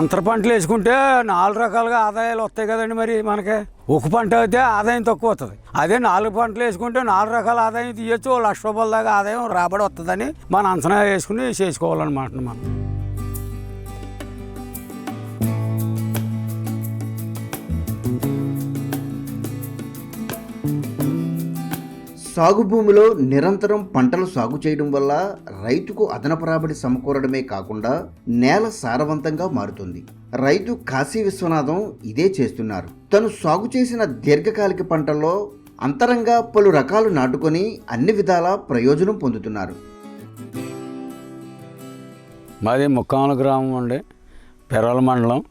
అంతర పంటలు వేసుకుంటే నాలుగు రకాలుగా ఆదాయాలు వస్తాయి కదండి మరి మనకి. ఒక పంట అయితే ఆదాయం తక్కువ వస్తుంది. అదే నాలుగు పంటలు వేసుకుంటే నాలుగు రకాల ఆదాయం తీయొచ్చు లక్ష రూపాయల దాకా ఆదాయం రాబడి వస్తుందని మన అంచనా వేసుకుని చేసుకోవాలన్నమాట మనం. సాగు భూమిలో నిరంతరం పంటలు సాగు చేయడం వల్ల రైతుకు అదనపు రాబడి సమకూరడమే కాకుండా నేల సారవంతంగా మారుతుంది. రైతు కాశీ విశ్వనాథం ఇదే చేస్తున్నారు. తను సాగు చేసిన దీర్ఘకాలిక పంటల్లో అంతరంగా పలు రకాలు నాటుకొని అన్ని విధాల ప్రయోజనం పొందుతున్నారు. మాది ముక్కాముల గ్రామం అండి. పెరవల మండలం.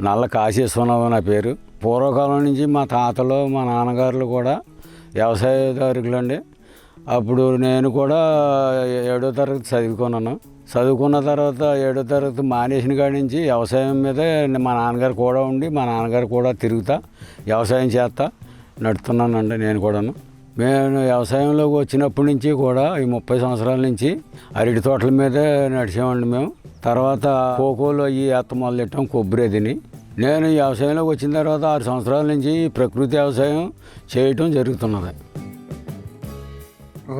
నల్ల కాశీ విశ్వనాథం నా పేరు. పూర్వకాలం నుంచి మా తాతలు మా నాన్నగారులు కూడా వ్యవసాయదారులు అండి అప్పుడు నేను కూడా ఏడో తరగతి చదువుకున్నాను. చదువుకున్న తర్వాత ఏడో తరగతి మానేసిన కాడి నుంచి వ్యవసాయం మీదే మా నాన్నగారు కూడా ఉండి మా నాన్నగారు కూడా తిరుగుతా వ్యవసాయం చేస్తా నడుతున్నానండి నేను కూడాను. మేము వ్యవసాయంలోకి వచ్చినప్పటి నుంచి కూడా ఈ ముప్పై సంవత్సరాల నుంచి అరటి తోటల మీదే నడిచామండి మేము. తర్వాత కోకోలో ఈ ఎత్త మొదలెట్టాం కొబ్బరి తిని. నేను ఈ వ్యవసాయంలోకి వచ్చిన తర్వాత ఆరు సంవత్సరాల నుంచి ప్రకృతి వ్యవసాయం చేయటం జరుగుతున్నది.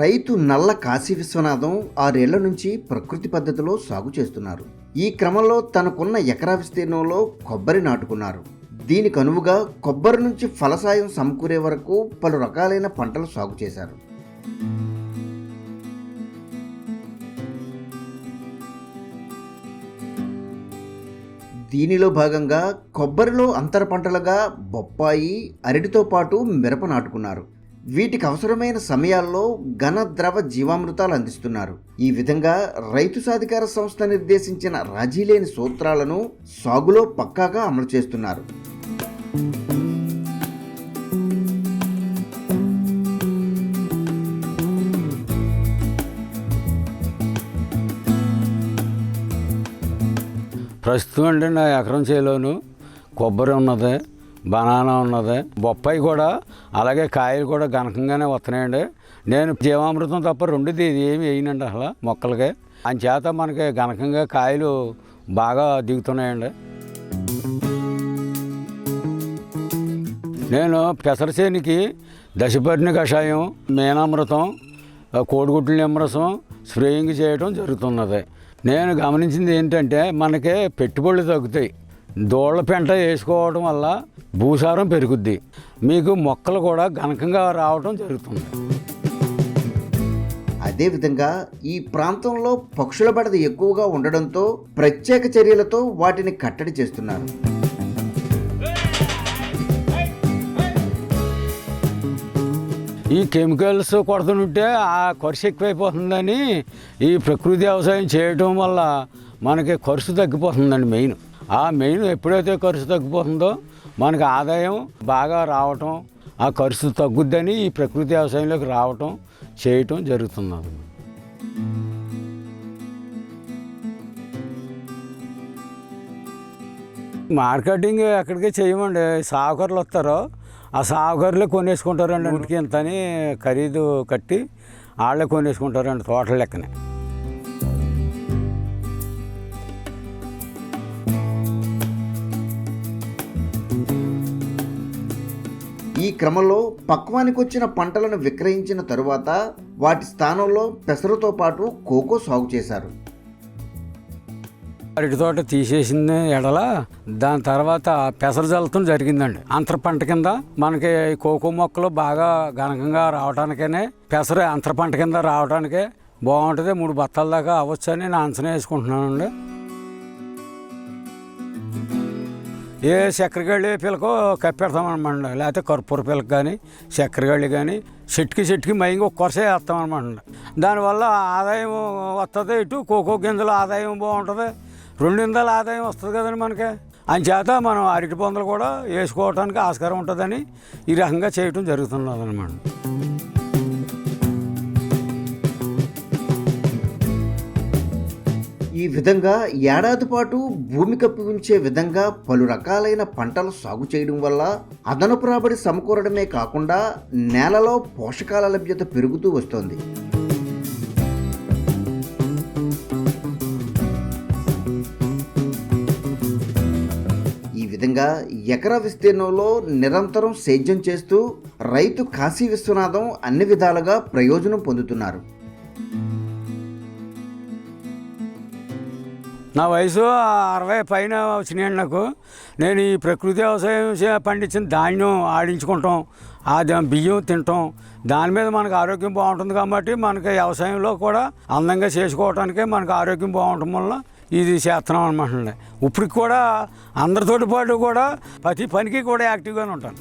రైతు నల్ల కాశీ విశ్వనాథం ఆరేళ్ళ నుంచి ప్రకృతి పద్ధతిలో సాగు చేస్తున్నారు. ఈ క్రమంలో తనకున్న ఎకరా విస్తీర్ణంలో కొబ్బరి నాటుకున్నారు. దీనికి అనువుగా కొబ్బరి నుంచి ఫలసాయం సమకూరే వరకు పలు రకాలైన పంటలు సాగు చేశారు. దీనిలో భాగంగా కొబ్బరిలో అంతర పంటలుగా బొప్పాయి అరటితో పాటు మిరప నాటుకున్నారు. వీటికి అవసరమైన సమయాల్లో ఘన ద్రవ జీవామృతాలు అందిస్తున్నారు. ఈ విధంగా రైతు సాధికార సంస్థ నిర్దేశించిన రాజీలేని సూత్రాలను సాగులో పక్కాగా అమలు చేస్తున్నారు. ప్రస్తుతం అంటే నా ఎకరం చేలోను. కొబ్బరి ఉన్నది బనానా ఉన్నది బొప్పాయి కూడా అలాగే కాయలు కూడా గనకంగానే వస్తున్నాయండి. నేను జీవామృతం తప్ప రెండుది ఇది ఏమి వేయనండి అసలు మొక్కలకి. చేత మనకి గనకంగా కాయలు బాగా దిగుతున్నాయండి. నేను పెసరసేనికి దశపర్ణి కషాయం మేనామృతం కోడిగుడ్ల నిమ్మరసం స్ప్రేయింగ్ చేయడం జరుగుతున్నది. నేను గమనించింది ఏంటంటే మనకి పెట్టుబడులు తగ్గుతాయి. దోళ్ళ పెంట వేసుకోవడం వల్ల భూసారం పెరుగుద్ది. మీకు మొక్కలు కూడా ఘనకంగా రావడం జరుగుతుంది. అదేవిధంగా ఈ ప్రాంతంలో పక్షుల బడద ఎక్కువగా ఉండడంతో ప్రత్యేక చర్యలతో వాటిని కట్టడి చేస్తున్నారు. ఈ కెమికల్స్ కొడుతుంటే ఆ ఖర్చు ఎక్కువైపోతుందని ఈ ప్రకృతి వ్యవసాయం చేయటం వల్ల మనకి ఖర్చు తగ్గిపోతుందండి మెయిన్. ఆ మెయిన్ ఎప్పుడైతే ఖర్చు తగ్గిపోతుందో మనకి ఆదాయం బాగా రావటం ఆ ఖర్చు తగ్గుద్దని ఈ ప్రకృతి వ్యవసాయంలోకి రావటం చేయటం జరుగుతున్నది మార్కెటింగ్ ఎక్కడికి చేయమండి? సాగుకర్లు వస్తారో ఆ సాగుకర్లే కొనేసుకుంటారండి ఇంటికి ఇంత అని ఖరీదు కట్టి వాళ్ళే కొనేసుకుంటారండి తోటల లెక్కనే. ఈ క్రమంలో పక్వానికి వచ్చిన పంటలను విక్రయించిన తరువాత వాటి స్థానంలో పెసరతో పాటు కోకో సాగు చేశారు. అరటి తోట తీసేసిన ఎడల దాని తర్వాత పెసర జల్లతం జరిగిందండి. అంతర పంట కింద మనకి కోకో మొక్కలు బాగా ఘనకంగా రావడానికనే పెసర అంతర పంట కింద రావడానికే బాగుంటుంది మూడు బత్తాల దాకా అవ్వచ్చని నేను అంచనా వేసుకుంటున్నానండి. ఏ చక్కెరగళ్ళి పిల్లకో కప్పెడతామనమాట లేకపోతే కర్పూర పిల్లకి కానీ చక్కెరగళ్ళి కానీ చెట్టుకి చెట్టుకి మైంగా ఒక్కొరసే వేస్తామనమాట దానివల్ల ఆదాయం వస్తుంది ఇటు కోకో గింజల ఆదాయం బాగుంటుంది రెండు వందల ఆదాయం వస్తుంది కదండి మనకి. అంచేత మనం అరటి పొందలు కూడా వేసుకోవడానికి ఆస్కారం ఉంటుందని ఈ రకంగా చేయటం జరుగుతున్నది అనమాట ఈ విధంగా ఏడాది పాటు భూమి కప్పి ఉంచే విధంగా పలు రకాలైన పంటలు సాగు చేయడం వల్ల అదనపు రాబడి సమకూరడమే కాకుండా నేలలో పోషకాల లభ్యత పెరుగుతూ వస్తోంది. విధంగా ఎకర విస్తీర్ణంలో నిరంతరం సేద్యం చేస్తూ రైతు కాశీ విశ్వనాథం అన్ని విధాలుగా ప్రయోజనం పొందుతున్నారు. నా వయసు అరవై పైన వచ్చినాయండి నాకు. నేను ఈ ప్రకృతి వ్యవసాయం చే- పండించిన ధాన్యం ఆడించుకుంటాం. ఆ బియ్యం తింటాం. దాని మీద మనకు ఆరోగ్యం బాగుంటుంది కాబట్టి మనకి వ్యవసాయంలో కూడా అందంగా చేసుకోవటానికే మనకు ఆరోగ్యం బాగుండటం వల్ల ఇది చేస్తున్నాం అనమాట ఇప్పటికి కూడా అందరితోటి పాటు కూడా ప్రతి పనికి కూడా యాక్టివ్గానే ఉంటాను.